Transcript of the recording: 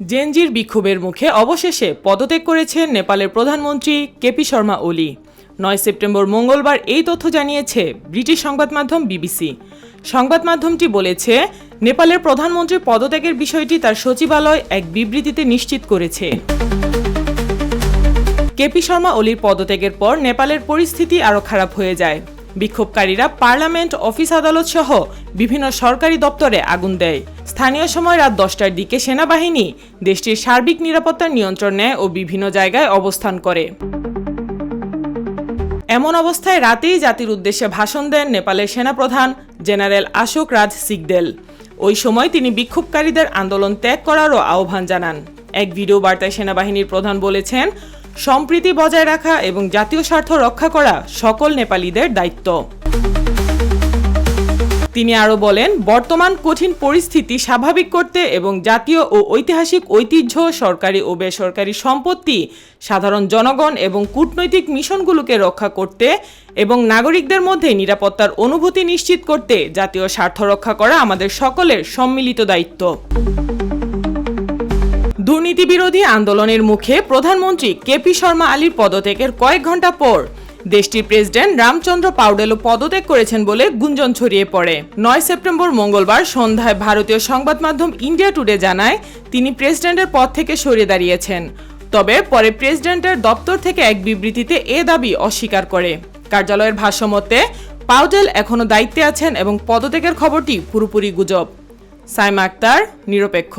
জেনজির বিক্ষোভের মুখে অবশেষে পদত্যাগ করেছেন নেপালের প্রধানমন্ত্রী কেপি শর্মা ওলি। নয় সেপ্টেম্বর মঙ্গলবার এই তথ্য জানিয়েছে ব্রিটিশ সংবাদ মাধ্যম বিবিসি। সংবাদ মাধ্যমটি বলেছে, নেপালের প্রধানমন্ত্রীর পদত্যাগের বিষয়টি তার সচিবালয় এক বিবৃতিতে নিশ্চিত করেছে। কেপি শর্মা ওলির পদত্যাগের পর নেপালের পরিস্থিতি আরও খারাপ হয়ে যায়। বিক্ষোভকারীরা পার্লামেন্ট, অফিস আদালত সহ বিভিন্ন সরকারি দপ্তরে আগুন দেয়। স্থানীয় সময় রাত দশটার দিকে সেনাবাহিনী দেশটির সার্বিক নিরাপত্তার নিয়ন্ত্রণ নেয় ও বিভিন্ন জায়গায় অবস্থান করে। এমন অবস্থায় রাতেই জাতির উদ্দেশ্যে ভাষণ দেন নেপালের সেনাপ্রধান জেনারেল আশোক রাজ সিগদেল ওই সময় তিনি বিক্ষোভকারীদের আন্দোলন ত্যাগ করারও আহ্বান জানান। এক ভিডিও বার্তায় সেনাবাহিনীর প্রধান বলেছেন সম্প্রীতি বজায় রাখা এবং জাতীয় স্বার্থ রক্ষা করা সকল নেপালিদের দায়িত্ব। তিনি আরও বলেন, বর্তমান কঠিন পরিস্থিতি স্বাভাবিক করতে এবং জাতীয় ও ঐতিহাসিক ঐতিহ্য, সরকারি ও বেসরকারি সম্পত্তি, সাধারণ জনগণ এবং কূটনৈতিক মিশনগুলোকে রক্ষা করতে এবং নাগরিকদের মধ্যে নিরাপত্তার অনুভূতি নিশ্চিত করতে জাতীয় স্বার্থ রক্ষা করা আমাদের সকলের সম্মিলিত দায়িত্ব। দুর্নীতি বিরোধী আন্দোলনের মুখে প্রধানমন্ত্রী কেপি শর্মা আলীর পদত্যাগের কয়েক ঘণ্টা পর দেশটির প্রেসিডেন্ট রামচন্দ্র পাউডেলও পদত্যাগ করেছেন বলে গুঞ্জন ছড়িয়ে পড়ে। নয় সেপ্টেম্বর মঙ্গলবার সন্ধ্যায় ভারতীয় সংবাদ মাধ্যম ইন্ডিয়া টুডে জানায়, তিনি প্রেসিডেন্টের পদ থেকে সরে দাঁড়িয়েছেন। তবে পরে প্রেসিডেন্টের দপ্তর থেকে এক বিবৃতিতে এ দাবি অস্বীকার করে। কার্যালয়ের ভাষ্যমতে পাউডেল এখনও দায়িত্বে আছেন এবং পদত্যাগের খবরটি পুরোপুরি গুজব। সাইমা আক্তার, নিরপেক্ষ।